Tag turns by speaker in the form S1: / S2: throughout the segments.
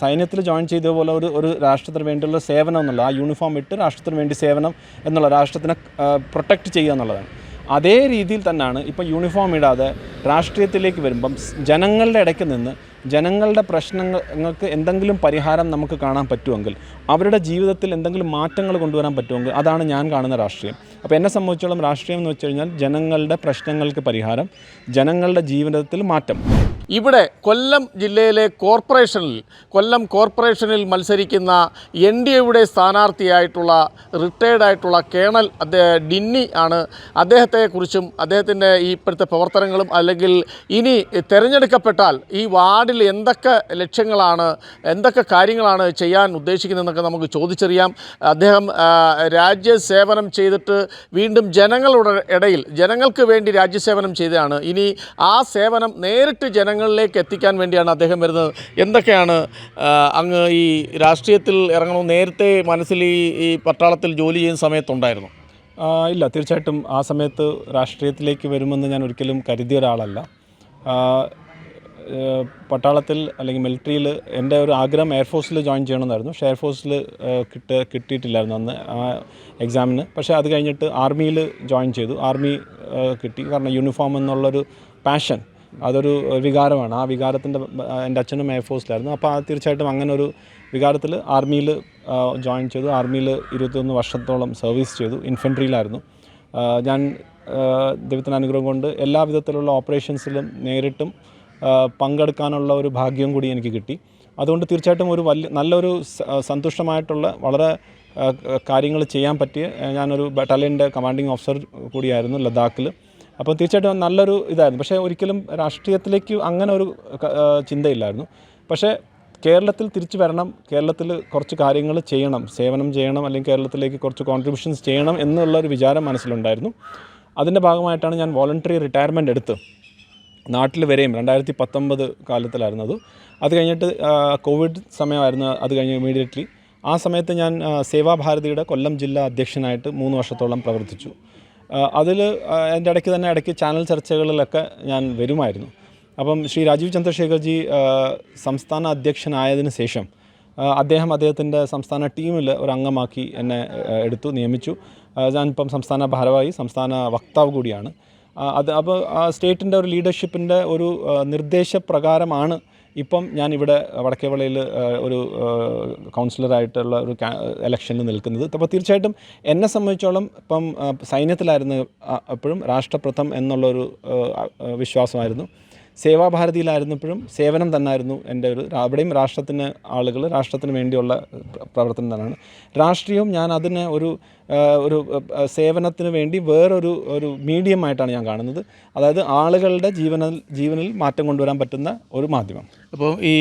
S1: സൈന്യത്തിൽ ജോയിൻ ചെയ്ത പോലെ ഒരു ഒരു രാഷ്ട്രത്തിന് വേണ്ടിയുള്ള സേവനം എന്നുള്ള ആ യൂണിഫോം ഇട്ട് രാഷ്ട്രത്തിന് വേണ്ടി സേവനം എന്നുള്ള രാഷ്ട്രത്തിനെ പ്രൊട്ടക്റ്റ് ചെയ്യുക എന്നുള്ളതാണ്. അതേ രീതിയിൽ തന്നെയാണ് ഇപ്പോൾ യൂണിഫോം ഇടാതെ രാഷ്ട്രീയത്തിലേക്ക് വരുമ്പം ജനങ്ങളുടെ ഇടയ്ക്ക് നിന്ന് ജനങ്ങളുടെ പ്രശ്നങ്ങൾക്ക് എന്തെങ്കിലും പരിഹാരം നമുക്ക് കാണാൻ പറ്റുമെങ്കിൽ അവരുടെ ജീവിതത്തിൽ എന്തെങ്കിലും മാറ്റങ്ങൾ കൊണ്ടുവരാൻ പറ്റുമെങ്കിൽ അതാണ് ഞാൻ കാണുന്ന രാഷ്ട്രീയം. അപ്പോൾ എന്നെ സംബന്ധിച്ചോളം രാഷ്ട്രീയം എന്ന് വെച്ച് കഴിഞ്ഞാൽ ജനങ്ങളുടെ പ്രശ്നങ്ങൾക്ക് പരിഹാരം ജനങ്ങളുടെ ജീവിതത്തിൽ മാറ്റം.
S2: ഇവിടെ കൊല്ലം ജില്ലയിലെ കോർപ്പറേഷനിൽ കൊല്ലം കോർപ്പറേഷനിൽ മത്സരിക്കുന്ന എൻ ഡി എയുടെ സ്ഥാനാർത്ഥിയായിട്ടുള്ള റിട്ടയർഡ് ആയിട്ടുള്ള കേണൽ അദ്ദേഹം ഡിന്നി ആണ് അദ്ദേഹത്തെക്കുറിച്ചും അദ്ദേഹത്തിന്റെ ഈ ഇപ്പോഴത്തെ പ്രവർത്തനങ്ങളും അല്ലെങ്കിൽ ഇനി തിരഞ്ഞെടുക്കപ്പെട്ടാൽ ഈ വാർഡിൽ എന്തൊക്കെ ലക്ഷ്യങ്ങളാണ് എന്തൊക്കെ കാര്യങ്ങളാണ് ചെയ്യാൻ ഉദ്ദേശിക്കുന്നതെന്നൊക്കെ നമുക്ക് ചോദിച്ചറിയാം. അദ്ദേഹം രാജ്യസേവനം ചെയ്തിട്ട് വീണ്ടും ജനങ്ങളുടെ ഇടയിൽ ജനങ്ങൾക്ക് വേണ്ടി രാജ്യസേവനം ചെയ്തതാണ്. ഇനി ആ സേവനം നേരിട്ട് ജനങ്ങളിലേക്ക് എത്തിക്കാൻ വേണ്ടിയാണ് അദ്ദേഹം വരുന്നത്. എന്തൊക്കെയാണ് അങ്ങ് ഈ രാഷ്ട്രീയത്തിൽ ഇറങ്ങണമെന്ന് നേരത്തെ മനസ്സിൽ ഈ ഈ പട്ടാളത്തിൽ ജോലി ചെയ്യുന്ന സമയത്തുണ്ടായിരുന്നു?
S1: ഇല്ല തീർച്ചയായിട്ടും ആ സമയത്ത് രാഷ്ട്രീയത്തിലേക്ക് വരുമെന്ന് ഞാൻ ഒരിക്കലും കരുതിയ ഒരാളല്ല. പട്ടാളത്തിൽ അല്ലെങ്കിൽ മിലിറ്ററിയിൽ എന്റെ ഒരു ആഗ്രഹം എയർഫോഴ്സിൽ ജോയിൻ ചെയ്യണമെന്നായിരുന്നു. പക്ഷേ എയർഫോഴ്സിൽ കിട്ട കിട്ടിയിട്ടില്ലായിരുന്നു അന്ന് ആ എക്സാമിന് പക്ഷേ അത് കഴിഞ്ഞിട്ട് ആർമിയിൽ ജോയിൻ ചെയ്തു. ആർമി കിട്ടി. കാരണം യൂണിഫോം എന്നുള്ളൊരു പാഷൻ അതൊരു വികാരമാണ്. ആ വികാരത്തിന്റെ എന്റെ അച്ഛനും എയർഫോഴ്സിലായിരുന്നു അപ്പോൾ ആ തീർച്ചയായിട്ടും അങ്ങനെ ഒരു വികാരത്തിൽ ആർമിയിൽ ജോയിൻ ചെയ്തു. ആർമിയിൽ ഇരുപത്തൊന്ന് വർഷത്തോളം സർവീസ് ചെയ്തു. ഇൻഫൻട്രിയിലായിരുന്നു ഞാൻ ദൈവത്തിന്റെ അനുഗ്രഹം കൊണ്ട് എല്ലാ വിധത്തിലുള്ള ഓപ്പറേഷൻസിലും നേരിട്ടും പങ്കെടുക്കാനുള്ള ഒരു ഭാഗ്യം കൂടി എനിക്ക് കിട്ടി. അതുകൊണ്ട് തീർച്ചയായിട്ടും ഒരു വലിയ നല്ലൊരു സന്തുഷ്ടമായിട്ടുള്ള വളരെ കാര്യങ്ങൾ ചെയ്യാൻ പറ്റിയ ഞാനൊരു ബറ്റാലിയന്റെ കമാൻഡിങ് ഓഫീസർ കൂടിയായിരുന്നു ലഡാക്കിൽ അപ്പോൾ തീർച്ചയായിട്ടും നല്ലൊരു ഇതായിരുന്നു. പക്ഷേ ഒരിക്കലും രാഷ്ട്രീയത്തിലേക്ക് അങ്ങനെ ഒരു ചിന്തയില്ലായിരുന്നു. പക്ഷേ കേരളത്തിൽ തിരിച്ചു വരണം കേരളത്തിൽ കുറച്ച് കാര്യങ്ങൾ ചെയ്യണം സേവനം ചെയ്യണം അല്ലെങ്കിൽ കേരളത്തിലേക്ക് കുറച്ച് കോൺട്രിബ്യൂഷൻസ് ചെയ്യണം എന്നുള്ള ഒരു വിചാരം മനസ്സിലുണ്ടായിരുന്നു. അതിന്റെ ഭാഗമായിട്ടാണ് ഞാൻ വോളണ്ടറി റിട്ടയർമെന്റ് എടുത്ത് നാട്ടിൽ വരെയും രണ്ടായിരത്തി പത്തൊമ്പത് കാലത്തിലായിരുന്നു അത്. അത് കഴിഞ്ഞിട്ട് കോവിഡ് സമയമായിരുന്നു അത് കഴിഞ്ഞ് ഇമീഡിയറ്റ്ലി ആ സമയത്ത് ഞാൻ സേവാഭാരതിയുടെ കൊല്ലം ജില്ലാ അധ്യക്ഷനായിട്ട് മൂന്ന് വർഷത്തോളം പ്രവർത്തിച്ചു. അതിൽ എന്റെ ഇടയ്ക്ക് തന്നെ ഇടയ്ക്ക് ചാനൽ ചർച്ചകളിലൊക്കെ ഞാൻ വരുമായിരുന്നു. അപ്പം ശ്രീ രാജീവ് ചന്ദ്രശേഖർജി സംസ്ഥാന അധ്യക്ഷനായതിനു ശേഷം അദ്ദേഹം അദ്ദേഹത്തിന്റെ സംസ്ഥാന ടീമിൽ ഒരു അംഗമാക്കി എന്നെ എടുത്തു നിയമിച്ചു. ഞാനിപ്പം സംസ്ഥാന ഭാരവാഹി സംസ്ഥാന വക്താവ് കൂടിയാണ്. അത് അപ്പോൾ ആ സ്റ്റേറ്റിന്റെ ഒരു ലീഡർഷിപ്പിന്റെ ഒരു നിർദ്ദേശപ്രകാരമാണ് ഇപ്പം ഞാൻ ഇവിടെ വടക്കേവളയിൽ ഒരു കൗൺസിലറായിട്ടുള്ള ഒരു ഇലക്ഷനിൽ നിൽക്കുന്നത്. അപ്പോൾ തീർച്ചയായിട്ടും എന്നെ സംബന്ധിച്ചോളം ഇപ്പം സൈന്യത്തിലായിരുന്ന അപ്പോഴും രാഷ്ട്രപ്രഥം എന്നുള്ളൊരു വിശ്വാസമായിരുന്നു. സേവാഭാരതിയിലായിരുന്നപ്പോഴും സേവനം തന്നെയായിരുന്നു എന്റെ ഒരു അവിടെയും രാഷ്ട്രത്തിന് ആളുകൾ രാഷ്ട്രത്തിന് വേണ്ടിയുള്ള പ്ര- പ്രവർത്തനം തന്നെയാണ് രാഷ്ട്രീയവും ഞാൻ അതിനെ ഒരു ഒരു സേവനത്തിന് വേണ്ടി വേറൊരു ഒരു മീഡിയമായിട്ടാണ് ഞാൻ കാണുന്നത്. അതായത് ആളുകളുടെ ജീവനിൽ ജീവനിൽ മാറ്റം കൊണ്ടുവരാൻ പറ്റുന്ന ഒരു മാധ്യമം.
S2: അപ്പോൾ ഈ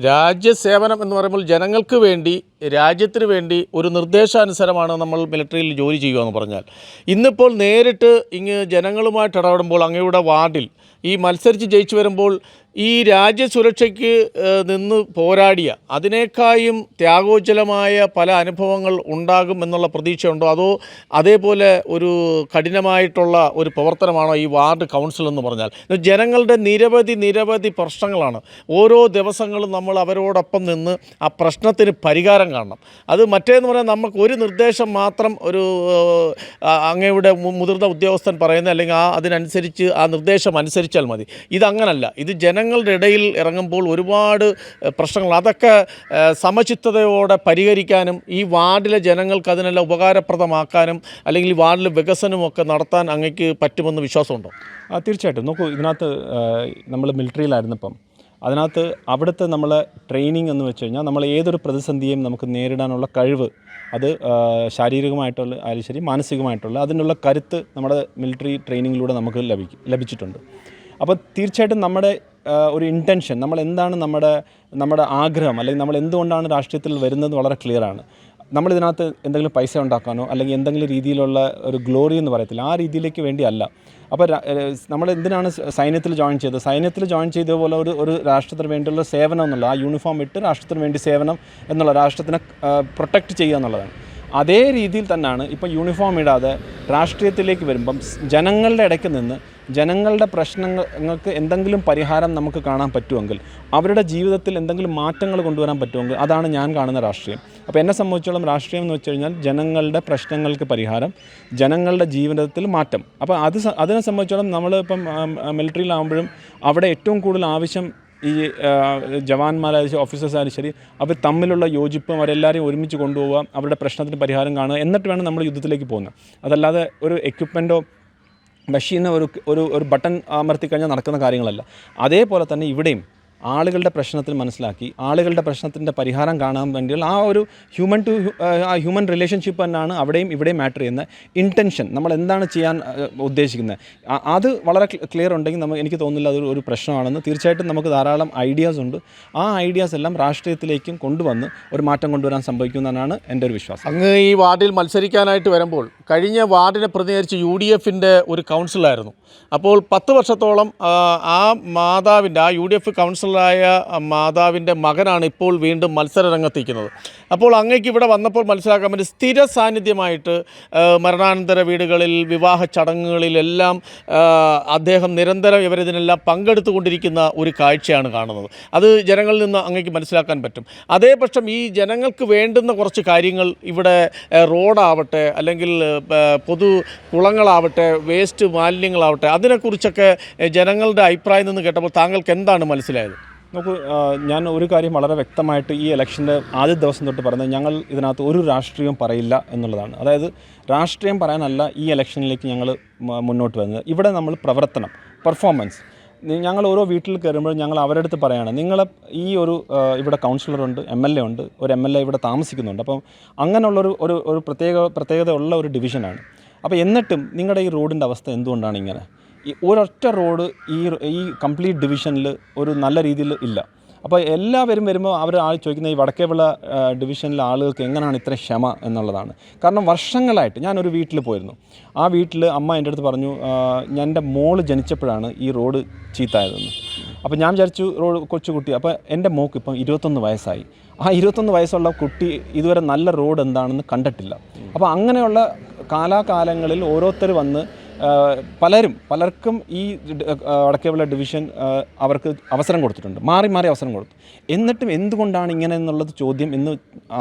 S2: രാജ്യസേവനം എന്ന് പറയുമ്പോൾ ജനങ്ങൾക്ക് വേണ്ടി രാജ്യത്തിന് വേണ്ടി ഒരു നിർദ്ദേശാനുസരമാണ് നമ്മൾ മിലിറ്ററിയിൽ ജോലി ചെയ്യുക എന്ന് പറഞ്ഞാൽ. ഇന്നിപ്പോൾ നേരിട്ട് ഇങ്ങ് ജനങ്ങളുമായിട്ട് ഇടപെടുമ്പോൾ അങ്ങയുടെ വാർഡിൽ ഈ മത്സരിച്ച് ജയിച്ചു വരുമ്പോൾ ഈ രാജ്യസുരക്ഷയ്ക്ക് നിന്ന് പോരാടിയ അതിനേക്കായും ത്യാഗോജ്വലമായ പല അനുഭവങ്ങൾ ഉണ്ടാകും എന്നുള്ള പ്രതീക്ഷയുണ്ടോ? അതോ അതേപോലെ ഒരു കഠിനമായിട്ടുള്ള ഒരു പ്രവർത്തനമാണോ ഈ വാർഡ് കൗൺസിൽ എന്ന് പറഞ്ഞാൽ? ജനങ്ങളുടെ നിരവധി നിരവധി പ്രശ്നങ്ങളാണ്. ഓരോ ദിവസങ്ങളും നമ്മൾ അവരോടൊപ്പം നിന്ന് ആ പ്രശ്നത്തിന് പരിഹാരം കാണണം. അത് മറ്റേന്ന് പറഞ്ഞാൽ നമുക്ക് ഒരു നിർദ്ദേശം മാത്രം ഒരു അങ്ങയുടെ മുതിർന്ന ഉദ്യോഗസ്ഥൻ പറയുന്ന അല്ലെങ്കിൽ ആ അതിനനുസരിച്ച് ആ നിർദ്ദേശം അനുസരിച്ചാൽ മതി. ഇതങ്ങനല്ല. ഇത് ജനങ്ങളുടെ ഇടയിൽ ഇറങ്ങുമ്പോൾ ഒരുപാട് പ്രശ്നങ്ങൾ. അതൊക്കെ സമചിത്തതയോടെ പരിഹരിക്കാനും ഈ വാർഡിലെ ജനങ്ങൾക്ക് അതിനെല്ലാം ഉപകാരപ്രദമാക്കാനും അല്ലെങ്കിൽ ഈ വാർഡിലെ വികസനമൊക്കെ നടത്താൻ അങ്ങേക്ക് പറ്റുമെന്ന് വിശ്വാസമുണ്ടോ?
S1: തീർച്ചയായിട്ടും. നോക്കൂ ഇതിനകത്ത് നമ്മൾ മിലിറ്ററിയിലായിരുന്നപ്പം അതിനകത്ത് അവിടുത്തെ നമ്മളെ ട്രെയിനിങ് എന്ന് വെച്ച് കഴിഞ്ഞാൽ നമ്മൾ ഏതൊരു പ്രതിസന്ധിയെയും നമുക്ക് നേരിടാനുള്ള കഴിവ് അത് ശാരീരികമായിട്ടുള്ള ആയാലും ശരി മാനസികമായിട്ടുള്ള അതിനുള്ള കരുത്ത് നമ്മുടെ മിലിറ്ററി ട്രെയിനിങ്ങിലൂടെ നമുക്ക് ലഭിക്കും ലഭിച്ചിട്ടുണ്ട്. അപ്പോൾ തീർച്ചയായിട്ടും നമ്മുടെ ഒരു ഇന്റൻഷൻ നമ്മൾ എന്താണ് നമ്മുടെ നമ്മുടെ ആഗ്രഹം അല്ലെങ്കിൽ നമ്മൾ എന്തുകൊണ്ടാണ് രാഷ്ട്രീയത്തിൽ വരുന്നത് വളരെ ക്ലിയറാണ് നമ്മൾ ഇതിനകത്ത് എന്തെങ്കിലും പൈസ ഉണ്ടാക്കാനോ അല്ലെങ്കിൽ എന്തെങ്കിലും രീതിയിലുള്ള ഒരു ഗ്ലോറി എന്ന് പറയത്തില്ല. ആ രീതിയിലേക്ക് വേണ്ടിയല്ല അപ്പോൾ നമ്മൾ എന്തിനാണ് സൈന്യത്തിൽ ജോയിൻ ചെയ്തത്? സൈന്യത്തിൽ ജോയിൻ ചെയ്തതുപോലെ പോലെ ഒരു ഒരു രാഷ്ട്രത്തിന് വേണ്ടിയുള്ള സേവനം എന്നുള്ള ആ യൂണിഫോം ഇട്ട് രാഷ്ട്രത്തിന് വേണ്ടി സേവനം എന്നുള്ള രാഷ്ട്രത്തിനെ പ്രൊട്ടക്റ്റ് ചെയ്യുക എന്നുള്ളതാണ്. അതേ രീതിയിൽ തന്നെയാണ് ഇപ്പം യൂണിഫോം ഇടാതെ രാഷ്ട്രീയത്തിലേക്ക് വരുമ്പം ജനങ്ങളുടെ ഇടയ്ക്ക് നിന്ന് ജനങ്ങളുടെ പ്രശ്നങ്ങൾക്ക് എന്തെങ്കിലും പരിഹാരം നമുക്ക് കാണാൻ പറ്റുമെങ്കിൽ അവരുടെ ജീവിതത്തിൽ എന്തെങ്കിലും മാറ്റങ്ങൾ കൊണ്ടുവരാൻ പറ്റുമെങ്കിൽ അതാണ് ഞാൻ കാണുന്ന രാഷ്ട്രീയം. അപ്പോൾ എന്നെ സംബന്ധിച്ചോളം രാഷ്ട്രീയം എന്ന് വെച്ച് കഴിഞ്ഞാൽ ജനങ്ങളുടെ പ്രശ്നങ്ങൾക്ക് പരിഹാരം ജനങ്ങളുടെ ജീവിതത്തിൽ മാറ്റം. അപ്പോൾ അത് അതിനെ സംബന്ധിച്ചോളം നമ്മൾ ഇപ്പം മിലിറ്ററിയിലാകുമ്പോഴും അവിടെ ഏറ്റവും കൂടുതൽ ആവശ്യം ഈ ജവാന്മാരായ ജവാന്മാരായാലും ഓഫീസേഴ്സായാലും ശരി അവർ തമ്മിലുള്ള യോജിപ്പും അവരെല്ലാവരെയും ഒരുമിച്ച് കൊണ്ടുപോവുക അവരുടെ പ്രശ്നത്തിന് പരിഹാരം കാണുക എന്നിട്ട് വേണം നമ്മൾ യുദ്ധത്തിലേക്ക് പോകുന്നത്. അതല്ലാതെ ഒരു എക്യുപ്മെന്റോ മെഷീനോ ഒരു ഒരു ബട്ടൺ അമർത്തി കഴിഞ്ഞാൽ നടക്കുന്ന കാര്യങ്ങളല്ല. അതേപോലെ തന്നെ ഇവിടെയും ആളുകളുടെ പ്രശ്നത്തിൽ മനസ്സിലാക്കി ആളുകളുടെ പ്രശ്നത്തിന്റെ പരിഹാരം കാണാൻ വേണ്ടിയുള്ള ആ ഒരു ഹ്യൂമൻ ടു ആ ഹ്യൂമൻ റിലേഷൻഷിപ്പ് തന്നെയാണ് അവിടെയും ഇവിടെയും മാറ്റർ ചെയ്യുന്നത്. ഇന്റൻഷൻ നമ്മൾ എന്താണ് ചെയ്യാൻ ഉദ്ദേശിക്കുന്നത്? അത് വളരെ ക്ലിയർ ഉണ്ടെങ്കിൽ നമുക്ക് എനിക്ക് തോന്നുന്നില്ല അതൊരു ഒരു പ്രശ്നമാണെന്ന്. തീർച്ചയായിട്ടും നമുക്ക് ധാരാളം ഐഡിയാസ് ഉണ്ട്. ആ ഐഡിയാസ് എല്ലാം രാഷ്ട്രീയത്തിലേക്കും കൊണ്ടുവന്ന് ഒരു മാറ്റം കൊണ്ടുവരാൻ സംഭവിക്കുന്നതാണ് എന്റെ ഒരു വിശ്വാസം.
S2: അങ്ങ് ഈ വാർഡിൽ മത്സരിക്കാനായിട്ട് വരുമ്പോൾ കഴിഞ്ഞ വാർഡിനെ പ്രതിനിധീകരിച്ച് യു ഡി എഫിന്റെ ഒരു കൗൺസിലായിരുന്നു അപ്പോൾ പത്ത് വർഷത്തോളം ആ, മാതാവിന്റെ ആ യു ഡി എഫ് കൗൺസിലറായ മാതാവിന്റെ മകനാണ് ഇപ്പോൾ വീണ്ടും മത്സര രംഗത്തിരിക്കുന്നത് അപ്പോൾ അങ്ങേക്ക് ഇവിടെ വന്നപ്പോൾ മനസ്സിലാക്കാൻ പറ്റും സ്ഥിര സാന്നിധ്യമായിട്ട് മരണാനന്തര വീടുകളിൽ വിവാഹ ചടങ്ങുകളിലെല്ലാം അദ്ദേഹം നിരന്തരം ഇവരിതിനെല്ലാം പങ്കെടുത്തുകൊണ്ടിരിക്കുന്ന ഒരു കാഴ്ചയാണ് കാണുന്നത്. അത് ജനങ്ങളിൽ നിന്ന് അങ്ങേക്ക് മനസ്സിലാക്കാൻ പറ്റും. അതേപക്ഷം ഈ ജനങ്ങൾക്ക് വേണ്ടുന്ന കുറച്ച് കാര്യങ്ങൾ ഇവിടെ റോഡാവട്ടെ അല്ലെങ്കിൽ പൊതു കുളങ്ങളാവട്ടെ വേസ്റ്റ് മാലിന്യങ്ങളാവട്ടെ അതിനെക്കുറിച്ചൊക്കെ ജനങ്ങളുടെ അഭിപ്രായം നിന്ന് കേട്ടപ്പോൾ താങ്കൾക്ക് എന്താണ് മനസ്സിലായത്?
S1: നോക്കൂ ഞാൻ ഒരു കാര്യം വളരെ വ്യക്തമായിട്ട് ഈ ഇലക്ഷന്റെ ആദ്യ ദിവസം തൊട്ട് പറയുന്നത് ഞങ്ങൾ ഇതിനകത്ത് ഒരു രാഷ്ട്രീയവും പറയില്ല എന്നുള്ളതാണ്. അതായത് രാഷ്ട്രീയം പറയാനല്ല ഈ ഇലക്ഷനിലേക്ക് ഞങ്ങൾ മുന്നോട്ട് വരുന്നത്. ഇവിടെ നമ്മൾ പ്രവർത്തനം പെർഫോമൻസ് ഞങ്ങൾ ഓരോ വീട്ടിൽ കയറുമ്പോഴും ഞങ്ങൾ അവരുടെ അടുത്ത് പറയുകയാണ് നിങ്ങൾ ഈ ഒരു ഇവിടെ കൗൺസിലറുണ്ട് എം എൽ എ ഉണ്ട് ഒരു എം എൽ എ ഇവിടെ താമസിക്കുന്നുണ്ട്. അപ്പം അങ്ങനെയുള്ളൊരു ഒരു ഒരു പ്രത്യേക പ്രത്യേകത ഉള്ള ഒരു ഡിവിഷനാണ്. അപ്പോൾ എന്നിട്ടും നിങ്ങളുടെ ഈ റോഡിന്റെ അവസ്ഥ എന്തുകൊണ്ടാണ് ഇങ്ങനെ? ഈ ഒരൊറ്റ റോഡ് ഈ ഈ കംപ്ലീറ്റ് ഡിവിഷനിൽ ഒരു നല്ല രീതിയിൽ ഇല്ല. അപ്പോൾ എല്ലാവരും വരുമ്പോൾ അവർ ആൾ ചോദിക്കുന്ന ഈ വടക്കേവിള ഡിവിഷനിലെ ആളുകൾക്ക് എങ്ങനെയാണ് ഇത്ര ക്ഷമ എന്നുള്ളതാണ്. കാരണം വർഷങ്ങളായിട്ട് ഞാനൊരു വീട്ടിൽ പോയിരുന്നു. ആ വീട്ടിൽ അമ്മ എന്റെ അടുത്ത് പറഞ്ഞു ഞാൻ എന്റെ മോൾ ജനിച്ചപ്പോഴാണ് ഈ റോഡ് ചീത്തായതെന്ന്. അപ്പോൾ ഞാൻ വിചാരിച്ചു റോഡ് കൊച്ചുകുട്ടി അപ്പോൾ എന്റെ മോക്ക് ഇപ്പം ഇരുപത്തൊന്ന് വയസ്സായി. ആ ഇരുപത്തൊന്ന് വയസ്സുള്ള കുട്ടി ഇതുവരെ നല്ല റോഡ് എന്താണെന്ന് കണ്ടിട്ടില്ല. അപ്പോൾ അങ്ങനെയുള്ള കാലാകാലങ്ങളിൽ ഓരോരുത്തർ വന്ന് പലരും പലർക്കും ഈ വടക്കേവിള ഡിവിഷൻ അവർക്ക് അവസരം കൊടുത്തിട്ടുണ്ട്. മാറി മാറി അവസരം കൊടുത്തു. എന്നിട്ടും എന്തുകൊണ്ടാണ് ഇങ്ങനെ എന്നുള്ളത് ചോദ്യം ഇന്ന്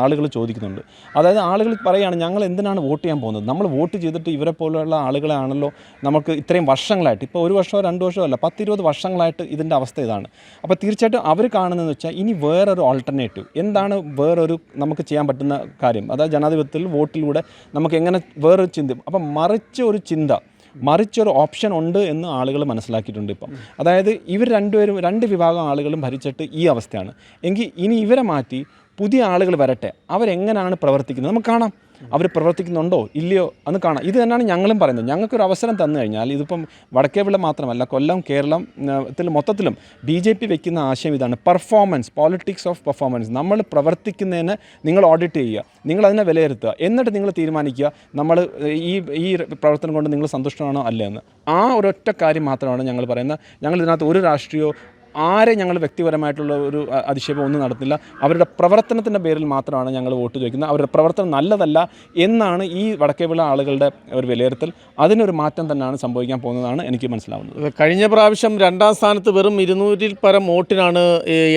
S1: ആളുകൾ ചോദിക്കുന്നുണ്ട്. അതായത് ആളുകൾ പറയുകയാണ് ഞങ്ങൾ എന്തിനാണ് വോട്ട് ചെയ്യാൻ പോകുന്നത്? നമ്മൾ വോട്ട് ചെയ്തിട്ട് ഇവരെ പോലെയുള്ള ആളുകളാണല്ലോ നമുക്ക് ഇത്രയും വർഷങ്ങളായിട്ട്. ഇപ്പോൾ ഒരു വർഷമോ രണ്ട് വർഷമോ അല്ല പത്തിരുപത് വർഷങ്ങളായിട്ട് ഇതിന്റെ അവസ്ഥ ഇതാണ്. അപ്പോൾ തീർച്ചയായിട്ടും അവർ കാണുന്നതെന്ന് വെച്ചാൽ ഇനി വേറൊരു ആൾട്ടർനേറ്റീവ് എന്താണ് വേറൊരു നമുക്ക് ചെയ്യാൻ പറ്റുന്ന കാര്യം? അതായത് ജനാധിപത്യത്തിൽ വോട്ടിലൂടെ നമുക്ക് എങ്ങനെ വേറൊരു ചിന്ത അപ്പം മറിച്ച് ഒരു ചിന്ത. മറിച്ചൊരു ഓപ്ഷൻ ഉണ്ട് എന്ന് ആളുകൾ മനസ്സിലാക്കിയിട്ടുണ്ട് ഇപ്പം. അതായത് ഇവർ രണ്ടുപേരും രണ്ട് വിഭാഗം ആളുകളും ഭരിച്ചിട്ട് ഈ അവസ്ഥയാണ്. എങ്കിൽ ഇനി ഇവരെ മാറ്റി പുതിയ ആളുകൾ വരട്ടെ. അവരെങ്ങനെയാണ് പ്രവർത്തിക്കുന്നത്? നമുക്ക് കാണാം. അവർ പ്രവർത്തിക്കുന്നുണ്ടോ? ഇല്ലയോ? എന്ന് കാണാം. ഇത് തന്നെയാണ് ഞങ്ങളും പറയുന്നത്. ഞങ്ങൾക്കൊരു അവസരം തന്നു കഴിഞ്ഞാൽ ഇതിപ്പം വടക്കേവിള മാത്രമല്ല കൊല്ലം കേരളം ത്തിൽ മൊത്തത്തിലും ബി ജെ പി വെക്കുന്ന ആശയം ഇതാണ്. പെർഫോമൻസ് പോളിറ്റിക്സ് ഓഫ് പെർഫോമൻസ് നമ്മൾ പ്രവർത്തിക്കുന്നതിന് നിങ്ങൾ ഓഡിറ്റ് ചെയ്യുക. നിങ്ങൾ അതിനെ വിലയിരുത്തുക. എന്നിട്ട് നിങ്ങൾ തീരുമാനിക്കുക നമ്മൾ ഈ ഈ പ്രവർത്തനം കൊണ്ട് നിങ്ങൾ സന്തുഷ്ടമാണോ അല്ലേ എന്ന് ആ ഒരൊറ്റ കാര്യം മാത്രമാണ് ഞങ്ങൾ പറയുന്നത്. ഞങ്ങൾ ഇതിനകത്ത് ഒരു രാഷ്ട്രീയമോ ആരെ ഞങ്ങൾ വ്യക്തിപരമായിട്ടുള്ള ഒരു അധിക്ഷേപം ഒന്നും നടത്തില്ല. അവരുടെ പ്രവർത്തനത്തിന്റെ പേരിൽ മാത്രമാണ് ഞങ്ങൾ വോട്ട് ചോദിക്കുന്നത്. അവരുടെ പ്രവർത്തനം നല്ലതല്ല എന്നാണ് ഈ വടക്കേവിള ആളുകളുടെ ഒരു വിലയിരുത്തൽ. അതിനൊരു മാറ്റം തന്നെയാണ് സംഭവിക്കാൻ പോകുന്നതാണ് എനിക്ക് മനസ്സിലാവുന്നത്.
S2: കഴിഞ്ഞ പ്രാവശ്യം രണ്ടാം സ്ഥാനത്ത് വെറും ഇരുന്നൂറിൽ പരം വോട്ടിനാണ്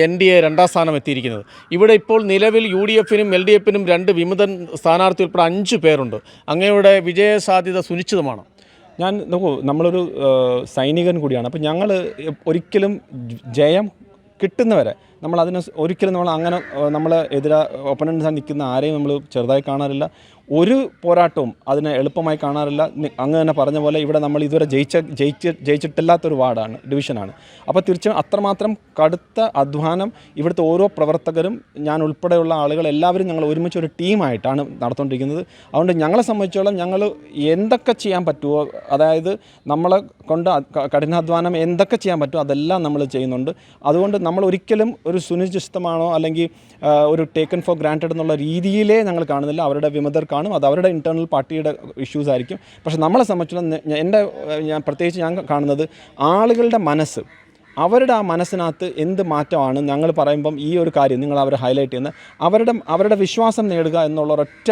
S2: എൻ ഡി എ രണ്ടാം സ്ഥാനം എത്തിയിരിക്കുന്നത്. ഇവിടെ ഇപ്പോൾ നിലവിൽ യു ഡി എഫിനും എൽ ഡി എഫിനും രണ്ട് വിമതൻ സ്ഥാനാർത്ഥി ഉൾപ്പെടെ അഞ്ച് പേരുണ്ട്. അങ്ങയുടെ വിജയ സാധ്യത സുനിശ്ചിതമാണ്?
S1: ഞാൻ നോക്കൂ നമ്മളൊരു സൈനികൻ കൂടിയാണ്. അപ്പോൾ ഞങ്ങൾ ഒരിക്കലും ജയം കിട്ടുന്നവരെ നമ്മൾ അതിനെ ഒരിക്കലും നമ്മൾ അങ്ങനെ നമ്മൾ എതിരാ ഒപ്പനൻസ് നിൽക്കുന്ന ആരെയും നമ്മൾ ചെറുതായി കാണാറില്ല. ഒരു പോരാട്ടവും അതിനെ എളുപ്പമായി കാണാറില്ല. അങ്ങ് തന്നെ പറഞ്ഞ പോലെ ഇവിടെ നമ്മൾ ഇതുവരെ ജയിച്ച ജയിച്ച് ജയിച്ചിട്ടില്ലാത്തൊരു വാർഡാണ് ഡിവിഷനാണ്. അപ്പോൾ തീർച്ചയായും അത്രമാത്രം കടുത്ത അധ്വാനം ഇവിടുത്തെ ഓരോ പ്രവർത്തകരും ഞാൻ ഉൾപ്പെടെയുള്ള ആളുകൾ എല്ലാവരും ഞങ്ങൾ ഒരുമിച്ച് ഒരു ടീമായിട്ടാണ് നടത്തുകൊണ്ടിരിക്കുന്നത് അതുകൊണ്ട് ഞങ്ങളെ സംബന്ധിച്ചോളം ഞങ്ങൾ എന്തൊക്കെ ചെയ്യാൻ പറ്റുമോ അതായത് നമ്മളെ കൊണ്ട് കഠിനാധ്വാനം എന്തൊക്കെ ചെയ്യാൻ പറ്റുമോ അതെല്ലാം നമ്മൾ ചെയ്യുന്നുണ്ട്. അതുകൊണ്ട് നമ്മൾ ഒരിക്കലും ഒരു സുനിശ്ചിതമാണോ അല്ലെങ്കിൽ ഒരു ടേക്കൺ ഫോർ ഗ്രാന്റഡ് എന്നുള്ള രീതിയിലേ ഞങ്ങൾ കാണുന്നില്ല. അവരുടെ വിമതർ കാണും. അത് അവരുടെ ഇന്റേർണൽ പാർട്ടിയുടെ ഇഷ്യൂസ് ആയിരിക്കും. പക്ഷേ നമ്മളെ സംബന്ധിച്ചിടത്തോളം എന്റെ ഞാൻ പ്രത്യേകിച്ച് ഞാൻ കാണുന്നത് ആളുകളുടെ മനസ്സ് അവരുടെ ആ മനസ്സിനകത്ത് എന്ത് മാറ്റമാണ് ഞങ്ങൾ പറയുമ്പം ഈ ഒരു കാര്യം നിങ്ങൾ അവർ ഹൈലൈറ്റ് ചെയ്യുന്ന അവരുടെ അവരുടെ വിശ്വാസം നേടുക എന്നുള്ള ഒരൊറ്റ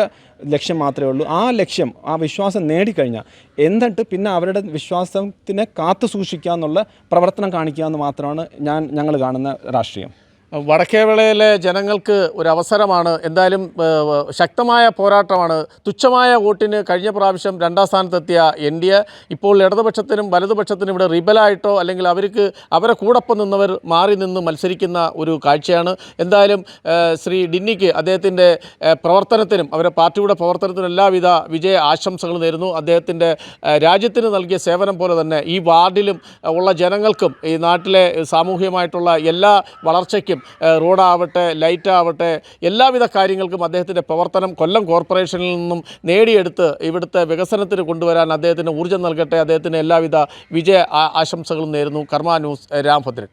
S1: ലക്ഷ്യം മാത്രമേ ഉള്ളൂ. ആ ലക്ഷ്യം ആ വിശ്വാസം നേടിക്കഴിഞ്ഞാൽ എന്നിട്ട് പിന്നെ അവരുടെ വിശ്വാസത്തിനെ കാത്തു സൂക്ഷിക്കുക എന്നുള്ള പ്രവർത്തനം കാണിക്കുക എന്ന് മാത്രമാണ് ഞാൻ ഞങ്ങൾ കാണുന്ന രാഷ്ട്രീയം.
S2: വടക്കേവിളയിലെ ജനങ്ങൾക്ക് ഒരു അവസരമാണ് എന്തായാലും ശക്തമായ പോരാട്ടമാണ്. തുച്ഛമായ വോട്ടിന് കഴിഞ്ഞ പ്രാവശ്യം രണ്ടാം സ്ഥാനത്തെത്തിയ എൻ ഡി എ ഇപ്പോൾ ഇടതുപക്ഷത്തിനും വലതുപക്ഷത്തിനും ഇവിടെ റിബലായിട്ടോ അല്ലെങ്കിൽ അവർക്ക് അവരെ കൂടൊപ്പം നിന്നവർ മാറി നിന്ന് മത്സരിക്കുന്ന ഒരു കാഴ്ചയാണ്. എന്തായാലും ശ്രീ ഡിന്നിക്ക് അദ്ദേഹത്തിന്റെ പ്രവർത്തനത്തിനും അവരുടെ പാർട്ടിയുടെ പ്രവർത്തനത്തിനും എല്ലാവിധ വിജയ ആശംസകൾ നേരുന്നു. അദ്ദേഹത്തിന്റെ രാജ്യത്തിന് നൽകിയ സേവനം പോലെ തന്നെ ഈ വാർഡിലും ഉള്ള ജനങ്ങൾക്കും ഈ നാട്ടിലെ സാമൂഹികമായിട്ടുള്ള എല്ലാ വളർച്ചയ്ക്കും റോഡാവട്ടെ ലൈറ്റാവട്ടെ എല്ലാവിധ കാര്യങ്ങൾക്കും അദ്ദേഹത്തിന്റെ പ്രവർത്തനം കൊല്ലം കോർപ്പറേഷനിൽ നിന്നും നേടിയെടുത്ത് ഇവിടുത്തെ വികസനത്തിന് കൊണ്ടുവരാൻ അദ്ദേഹത്തിന് ഊർജം നൽകട്ടെ അദ്ദേഹത്തിന് എല്ലാവിധ വിജയ ആശംസകളും നേരുന്നു. കർമ്മ ന്യൂസ് രാംഭദ്രൻ